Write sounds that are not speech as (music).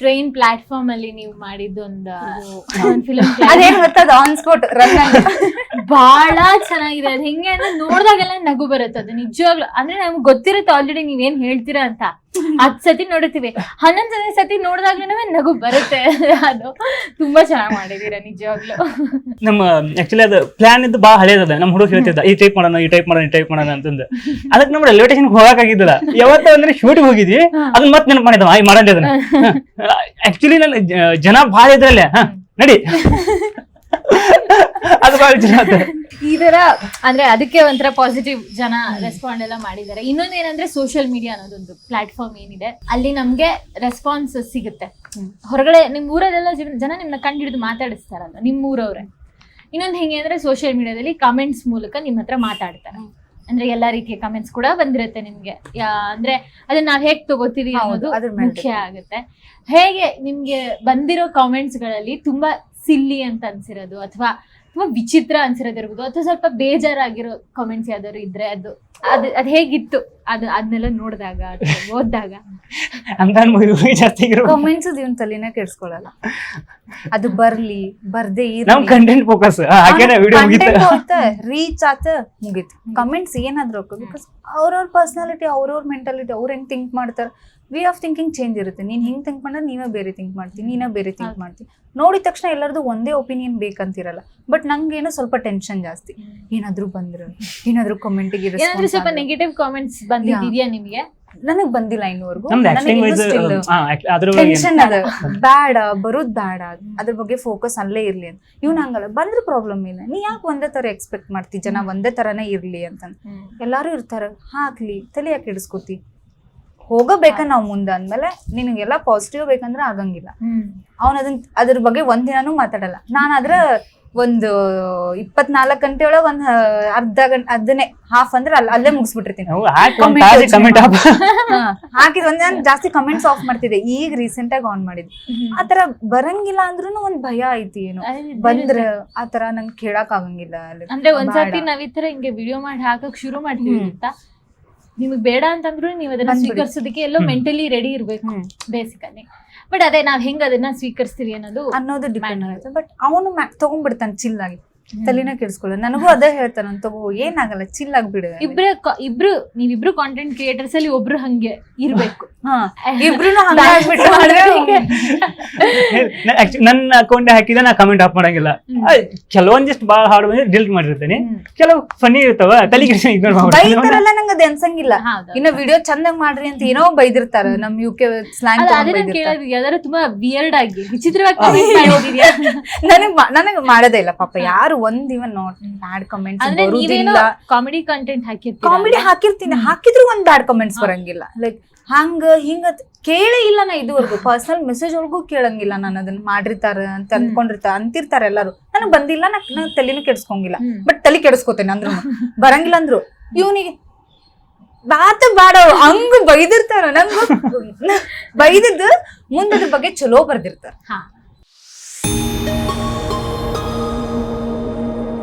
Train platform ಅಲ್ಲಿ ನೀವು ಮಾಡಿದ್ದೊಂದು ಫಿಲಮ್ ಅದೇನ್ ಗೊತ್ತದ ಆನ್ ಸ್ಪಾಟ್ ರನ್ ಬಹಳ ಚೆನ್ನಾಗಿದೆ ಅದು. ಹೆಂಗೆ ಅಂದ್ರೆ ನೋಡಿದಾಗೆಲ್ಲ ನಗು ಬರುತ್ತೆ ಅದು ನಿಜವಾಗ್ಲು. ಅಂದ್ರೆ ನಮ್ಗೆ ಗೊತ್ತಿರುತ್ತೆ ಆಲ್ರೆಡಿ ನೀವೇನ್ ಹೇಳ್ತೀರಾ ಅಂತ. ಹತ್ ಸತಿ ನೋಡಿರ್ತೀವಿ. ಹನ್ನೊಂದ್ ಸತಿ ನೋಡಿದಾಗ್ಲೂ ನಗು ಬರುತ್ತೆ. ಅದು ತುಂಬಾ ಚೆನ್ನಾಗಿ ಮಾಡಿದೀರ ನಿಜವಾಗ್ಲು. ನಮ್ಮ ಆಕ್ಚುಲಿ ಅದು ಪ್ಲಾನ್ ಇದ್ದು ಬಾ ಹಳೇದ ನಮ್ಮ ಹುಡುಗ ಹೇಳ್ತಿದ್ದ ಈ ಟೈಪ್ ಮಾಡೋಣ ಈ ಟೈಪ್ ಮಾಡೋಣ ಈ ಟೈಪ್ ಮಾಡೋಣ ಅಂತಂದ. ಅದಕ್ಕೆ ನಮ್ಮ ರೈಲ್ವೆ ಸ್ಟೇಷನ್ ಹೋಗಕ್ಕಾಗಿದ್ದಿಲ್ಲ ಯಾವತ್ತ ಅಂದ್ರೆ ಶೂಟ್ ಹೋಗಿದ್ವಿ. ಅದನ್ನ ಮತ್ತೆ ನೆನಪು ಮಾಡಿದ್ವ ಈ ಮಾಡೋಣ ಅದನ್ನ ಆಕ್ಚುಲಿ ನಾನು ಜನ ಭಾಳ ಇದ್ರಲ್ಲೇ ಹ ನಡಿ. ಅದು ಭಾಳ ಜನ. ಈ ತರ ಅಂದ್ರೆ ಅದಕ್ಕೆ ಒಂಥರ ಪಾಸಿಟಿವ್ ಜನ ರೆಸ್ಪಾಂಡ್ ಎಲ್ಲ ಮಾಡಿದ್ದಾರೆ. ಇನ್ನೊಂದು ಏನಂದ್ರೆ ಸೋಷಿಯಲ್ ಮೀಡಿಯಾ ಅನ್ನೋದೊಂದು ಪ್ಲಾಟ್ಫಾರ್ಮ್ ಏನಿದೆ. ಅಲ್ಲಿ ನಮ್ಗೆ ರೆಸ್ಪಾನ್ಸ್ ಸಿಗುತ್ತೆ. ಹೊರಗಡೆ ನಿಮ್ ಊರಲ್ಲೆಲ್ಲ ಜನ- ನಿಮ್ನ ನಿಮ್ನ ಕಂಡಿಡಿದು ಮಾತಾಡಿಸ್ತಾರಲ್ಲ ನಿಮ್ ಊರವ್ರೆ. ಇನ್ನೊಂದು ಹೆಂಗೆ ಅಂದ್ರೆ ಸೋಷಿಯಲ್ ಮೀಡಿಯಾದಲ್ಲಿ ಕಮೆಂಟ್ಸ್ ಮೂಲಕ ನಿಮ್ ಹತ್ರ ಮಾತಾಡ್ತಾರೆ. ಅಂದ್ರೆ ಎಲ್ಲಾ ರೀತಿಯ ಕಮೆಂಟ್ಸ್ ಕೂಡ ಬಂದಿರುತ್ತೆ ನಿಮ್ಗೆ. ಅಂದ್ರೆ ಅದನ್ನ ನಾವ್ ಹೇಗ್ ತಗೋತೀವಿ ಅನ್ನೋದು ಮುಖ್ಯ ಆಗುತ್ತೆ. ಹೇಗೆ ನಿಮ್ಗೆ ಬಂದಿರೋ ಕಾಮೆಂಟ್ಸ್ಗಳಲ್ಲಿ ತುಂಬಾ ಸಿಲ್ಲಿ ಅಂತ ಅನ್ಸಿರೋದು ಅಥವಾ ತುಂಬಾ ವಿಚಿತ್ರ ಅನ್ಸಿರೋದಿರ್ಬೋದು ಅಥವಾ ಸ್ವಲ್ಪ ಬೇಜಾರಾಗಿರೋ ಕಾಮೆಂಟ್ಸ್ ಯಾವ್ದಾದ್ರು ಇದ್ರೆ ಅದು ಅದು ಅದ್ ಹೇಗಿತ್ತು? ಅದು ಅದನ್ನೆಲ್ಲ ನೋಡಿದಾಗ ಓದ್ದಾಗ? ಅಂತ ಜಾಸ್ತಿ ಕಮೆಂಟ್ಸ್ ಇವನ್ ತಲೆನೇ ಕೆಡ್ಸ್ಕೊಳಲ್ಲ. ಅದು ಬರ್ಲಿ ಬರ್ದೇ ನಮ್ ಕಂಟೆಂಟ್ ಫೋಕಸ್ ಹಾಗೇನೆ ವಿಡಿಯೋ ಮುಗಿತು? ರೀಚ್ ಆತ ಮುಗೀತು. ಕಮೆಂಟ್ಸ್ ಏನಾದ್ರು ಬಿಕಾಸ್ ಅವ್ರವ್ರ ಪರ್ಸನಾಲಿಟಿ ಅವ್ರವ್ರ ಮೆಂಟಾಲಿಟಿ ಅವ್ರ ಹೆಂಗ್ ಥಿಂಕ್ ಮಾಡ್ತಾರ? ವೇ ಆಫ್ ಥಿಂಕಿಂಗ್ ಚೇಂಜ್ ಇರುತ್ತೆ. ನೀನ್ ಹಿಂಗ್ ಥಿಂಕ್ ಮಾಡಿದ್ರೆ ನೀವೇ ಬೇರೆ ಥಿಂಕ್ ಮಾಡ್ತೀನಿ ನೀನೇ ಬೇರೆ ಥಿಂಕ್. ಮಾಡ್ತೀನಿ ನೋಡಿದ ತಕ್ಷಣ ಎಲ್ಲರದು ಒಂದೇ ಒಪಿನಿಯನ್ ಬೇಕಂತಿರಲ್ಲ. ಬಟ್ ನಂಗೇನೋ ಸ್ವಲ್ಪ ಟೆನ್ಷನ್ ಜಾಸ್ತಿ. ಏನಾದ್ರು ಬಂದ್ರು ಏನಾದ್ರು ಕಮೆಂಟಿಗೆ ಏನಾದರೂ ಸ್ವಲ್ಪ ನೆಗೆಟಿವ್ ಕಾಮೆಂಟ್ಸ್ ಬಂದಿದ್ಯಾ ನಿಮ್ಗೆ? ನನಗ್ ಬಂದಿಲ್ಲ ಇನ್ನೂವರೆಗೂ. ಟೆನ್ಷನ್ ಅದ. ಬ್ಯಾಡ ಬರೋದ್ ಬ್ಯಾಡ. ಅದ್ರ ಬಗ್ಗೆ ಫೋಕಸ್ ಅಲ್ಲೇ ಇರ್ಲಿ ಅಂತ. ಇವ್ನ ಹಂಗಲ್ಲ. ಬಂದ್ರೆ ಪ್ರಾಬ್ಲಮ್ ಇಲ್ಲ. ನೀ ಯಾಕೆ ಒಂದೇ ತರ ಎಕ್ಸ್ಪೆಕ್ಟ್ ಮಾಡ್ತಿ? ಜನ ಒಂದೇ ತರನೇ ಇರ್ಲಿ ಅಂತ ಎಲ್ಲಾರು ಇರ್ತಾರ. ಹಾಕ್ಲಿ ತಲೆ ಯಾಕೆ ಇಡಿಸ್ಕೋತಿ ಹೋಗಬೇಕ ನಾವ್ ಮುಂದೆ ಅಂದ್ಮೇಲೆ ನಿನಗೆಲ್ಲ ಪಾಸಿಟಿವ್ ಬೇಕಂದ್ರೆ ಆಗಂಗಿಲ್ಲ. ಅವ್ನ ಅದನ್ ಅದ್ರ ಬಗ್ಗೆ ಒಂದಿನಾನು ದಿನಾನು ಮಾತಾಡಲ್ಲ. ನಾನ್ ಅದ್ರ ಒಂದು ಇಪ್ಪತ್ನಾಲ್ಕು ಗಂಟೆ ಒಳಗೆ ಒಂದ್ ಅರ್ಧ ಗಂಟೆ ಅದನ್ನೇ ಹಾಫ್ ಅಂದ್ರೆ ಅಲ್ಲ ಅಲ್ಲೇ. ಮುಗಿಸ್ಬಿಟ್ಟಿರ್ತೀನಿ (laughs) ಹಾಕಿದ್ ಒಂದ್ ನಾನು ಜಾಸ್ತಿ ಕಮೆಂಟ್ಸ್ ಆಫ್ ಮಾಡ್ತಿದ್ದೆ. ಈಗ ರೀಸೆಂಟ್ ಆಗಿ ಆನ್ ಮಾಡಿದ್ದೆ ಆತರ ಬರಂಗಿಲ್ಲ ಅಂದ್ರೂ ಒಂದ್ ಭಯ ಐತಿ ಏನೋ. ಬಂದ್ರ ಆತರ ನಂಗೆ ಕೇಳಕ್ ಆಗಂಗಿಲ್ಲ. ಅಲ್ಲಿ. ಅಂದ್ರೆ ಒಂದ್ಸತಿ. ನಾವ್ ಈ ತರ ಹಿಂಗೆ ವಿಡಿಯೋ ಮಾಡಿ ಹಾಕಕ್ ಶುರು ಮಾಡ್ತೀವಿ ಅಂತ ನಿಮಗ್ ಬೇಡ ಅಂತಂದ್ರು ನೀವ್ ಅದನ್ನ ಬಂದ್ಬಿಡಿ. ಸ್ವೀಕರಿಸೋದಕ್ಕೆ ಎಲ್ಲೋ ಹ್ಮ್. ಮೆಂಟಲಿ ರೆಡಿ ಇರ್ಬೇಕು ಹ್ಮ್. ಬೇಸಿಕಲಿ ಬಟ್ ಅದೇ ನಾವ್ ಹೆಂಗ್ ಅದನ್ನ ಸ್ವೀಕರಿಸ್ತೀವಿ ಅನ್ನೋದು ಅನ್ನೋದು ಡಿಪೆಂಡ್ Matter. ಆಗುತ್ತೆ ಬಟ್ ಅವನು ತಗೊಂಡ್ಬಿಡ್ತಾನೆ ಚಿಲ್ಲಾಗಿ ಆಗಿ ತಲೆನ ಕೆಡಿಸ್ಕೊಳ್ಳ ನನಗೂ ಅದೇ ಹೇಳ್ತಾನ ತಗೋ ಏನಾಗಲ್ಲ ಚಿಲ್ ಆಗ್ಬಿಡು ಇಬ್ರ ಇಬ್ರು ನೀವಿಬ್ರು ಕಾಂಟೆಂಟ್ ಕ್ರಿಯೇಟರ್ಸ್ ಅಲ್ಲಿ ಒಬ್ರು ಹಂಗೆ ಇರ್ಬೇಕು. ಹಾ (laughs) ಇಬ್ರು ನನ್ನ ಅಕೌಂಟ್ ಹಾಕಿದ ನಾ ಕಮೆಂಟ್ ಆಫ್ ಮಾಡಂಗಿಲ್ಲ. ಕೆಲವೊಂದಿಷ್ಟು ಬಹಳ ಹಾಡು ಬಂದ್ರೆ ಡಿಲ್ಟ್ ಮಾಡಿರ್ತೇನೆ ಕೆಲವು ಫನಿ ಇರ್ತಾವ ತಲೆ ಕೆಡಿಸಿಲ್ಲ ಬೈತಾರಲ್ಲ ನಂಗೆ ಅದ್ ಅನ್ಸಂಗಿಲ್ಲ ಇನ್ನ ವಿಡಿಯೋ ಚಂದ ಮಾಡ್ರಿ ಅಂತ ಏನೋ ಬೈದಿರ್ತಾರ. ನಮ್ ಯು ಕೆ ಸ್ಲಾಂಗ್ ಅಲ್ಲ, ಅದೇ ನಾನ್ ಕೇಳೋದು ತುಂಬಾ ವಿಯರ್ಡ್ ಆಗಿ ವಿಚಿತ್ರವಾಗಿ? (laughs) ನನಗ್ ನನಗ್ ಮಾಡೋದೇ ಇಲ್ಲ ಪಾಪ. ಯಾರು ಒಂದ್ ಇವನ್ not bad comment comedy content ಹಾಕಿರ್ತೀನಿ ಕಾಮಿಡಿ ಹಾಕಿರ್ತೀನಿ ಹಾಕಿದ್ರು ಒಂದ್ ಬ್ಯಾಡ್ ಕಮೆಂಟ್ಸ್ ಬರಂಗಿಲ್ಲ. ಲೈಕ್ ಹಂಗ ಹಿಂಗ ಕೇಳೇ ಇಲ್ಲ ನಾ ಇದುವರೆಗೂ. ಪರ್ಸನಲ್ ಮೆಸೇಜ್ ಒಳಗೂ ಕೇಳಂಗಿಲ್ಲ ನಾನು ಅದನ್ನ ಮಾಡಿರ್ತಾರ ಅಂತ ಅನ್ಕೊಂಡಿರ್ತಾರ ಅಂತಿರ್ತಾರ ಎಲ್ಲಾರು. ನನಗ್ ಬಂದಿಲ್ಲ ನಾ ತಲೆನೂ ಕೆಡ್ಸ್ಕೊಂಗಿಲ್ಲ. ಬಟ್ ತಲೆ ಕೆಡ್ಸ್ಕೊತೇನೆ ಅಂದ್ರು. (laughs) ಬರಂಗಿಲ್ಲ ಅಂದ್ರು. ಇವನಿಗೆ ಬಾತ ಬಾಡ ಹಂಗ ಬೈದಿರ್ತಾರ. ನಂಗ (laughs) ಬೈದಿದ್ದು ಮುಂದದ್ರ ಬಗ್ಗೆ ಚಲೋ ಬರ್ದಿರ್ತಾರ.